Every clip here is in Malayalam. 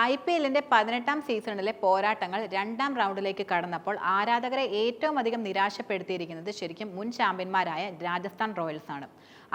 ഐ പി എല്ലിന്റെ പതിനെട്ടാം സീസണിലെ പോരാട്ടങ്ങൾ രണ്ടാം റൗണ്ടിലേക്ക് കടന്നപ്പോൾ ആരാധകരെ ഏറ്റവും അധികം നിരാശപ്പെടുത്തിയിരിക്കുന്നത് ശരിക്കും മുൻ ചാമ്പ്യന്മാരായ രാജസ്ഥാൻ റോയൽസ് ആണ്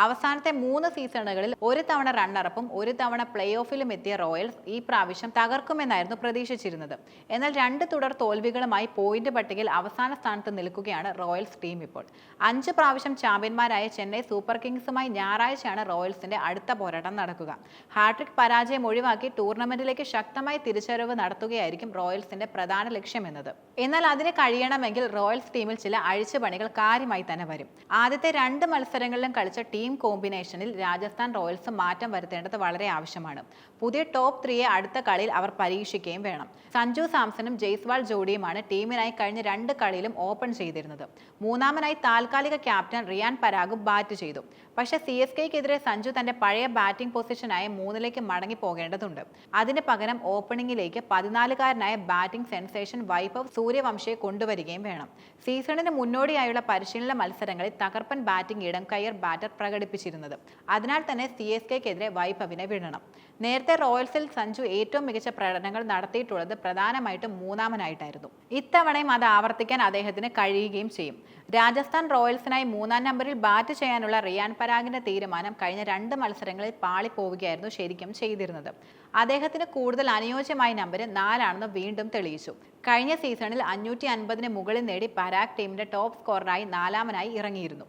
അവസാനത്തെ മൂന്ന് സീസണുകളിൽ ഒരു തവണ റണ്ണറപ്പും ഒരു തവണ പ്ലേ ഓഫിലും എത്തിയ റോയൽസ് ഈ പ്രാവശ്യം തകർക്കുമെന്നായിരുന്നു പ്രതീക്ഷിച്ചിരുന്നത്. എന്നാൽ രണ്ട് തുടർ തോൽവികളുമായി പോയിന്റ് പട്ടികയിൽ അവസാന സ്ഥാനത്ത് നിൽക്കുകയാണ് റോയൽസ് ടീം ഇപ്പോൾ. അഞ്ച് പ്രാവശ്യം ചാമ്പ്യന്മാരായ ചെന്നൈ സൂപ്പർ കിങ്സുമായി ഞായറാഴ്ചയാണ് റോയൽസിന്റെ അടുത്ത പോരാട്ടം നടക്കുക. ഹാട്രിക് പരാജയം ഒഴിവാക്കി ടൂർണമെന്റിലേക്ക് ശക്തമായി തിരിച്ചറിവ് നടത്തുകയായിരിക്കും റോയൽസിന്റെ പ്രധാന ലക്ഷ്യമെന്നത്. എന്നാൽ അതിന് കഴിയണമെങ്കിൽ റോയൽസ് ടീമിൽ ചില അഴിച്ചുപണികൾ കാര്യമായി തന്നെ വരും. ആദ്യത്തെ രണ്ട് മത്സരങ്ങളിലും കളിച്ച ടീം കോമ്പിനേഷനിൽ രാജസ്ഥാൻ റോയൽസ് മാറ്റം വരുത്തേണ്ടത് വളരെ ആവശ്യമാണ്. പുതിയ ടോപ്പ് ത്രീയെ അടുത്ത കളിയിൽ അവർ പരീക്ഷിക്കുകയും വേണം. സഞ്ജു സാംസണും ജയ്സ്വാൾ ജോഡിയുമാണ് ടീമിനായി കഴിഞ്ഞ രണ്ട് കളിയിലും ഓപ്പൺ ചെയ്തിരുന്നത്. മൂന്നാമനായി താൽക്കാലിക ക്യാപ്റ്റൻ റിയാൻ പരാഗും ബാറ്റ് ചെയ്തു. പക്ഷേ സി എസ് കെക്കെതിരെ സഞ്ജു തന്റെ പഴയ ബാറ്റിംഗ് പൊസിഷനായ മൂന്നിലേക്ക് മടങ്ങി പോകേണ്ടതുണ്ട് അതിന് പകരം ഓപ്പണിംഗിലേക്ക് പതിനാലുകാരനായ ബാറ്റിംഗ് സെൻസേഷൻ വൈഭവ് സൂര്യവംശയെ കൊണ്ടുവരികയും വേണം. സീസണിന് മുന്നോടിയായുള്ള പരിശീലന മത്സരങ്ങളിൽ തകർപ്പൻ ബാറ്റിംഗ് ഇടം കയ്യർ ബാറ്റർ പ്രകടിപ്പിച്ചിരുന്നത്. അതിനാൽ തന്നെ സി എസ് കെക്കെതിരെ വൈഭവിനെ വിടണം. നേരത്തെ റോയൽസിൽ സഞ്ജു ഏറ്റവും മികച്ച പ്രകടനങ്ങൾ നടത്തിയിട്ടുള്ളത് പ്രധാനമായിട്ടും മൂന്നാമനായിട്ടായിരുന്നു. ഇത്തവണയും അത് ആവർത്തിക്കാൻ അദ്ദേഹത്തിന് കഴിയുകയും ചെയ്യും. രാജസ്ഥാൻ റോയൽസിനായി മൂന്നാം നമ്പറിൽ ബാറ്റ് ചെയ്യാനുള്ള റിയാൻ പരാഗിന്റെ തീരുമാനം കഴിഞ്ഞ രണ്ട് മത്സരങ്ങളിൽ പാളിപ്പോവുകയായിരുന്നു ശരിക്കും ചെയ്തിരുന്നത്. അദ്ദേഹത്തിന് കൂടുതൽ അനുയോജ്യമായ നമ്പർ നാലാണെന്ന് വീണ്ടും തെളിയിച്ചു. കഴിഞ്ഞ സീസണിൽ അഞ്ഞൂറ്റി അൻപതിന് മുകളിൽ നേടി പരാഗ് ടീമിന്റെ ടോപ്പ് സ്കോററായി നാലാമനായി ഇറങ്ങിയിരുന്നു.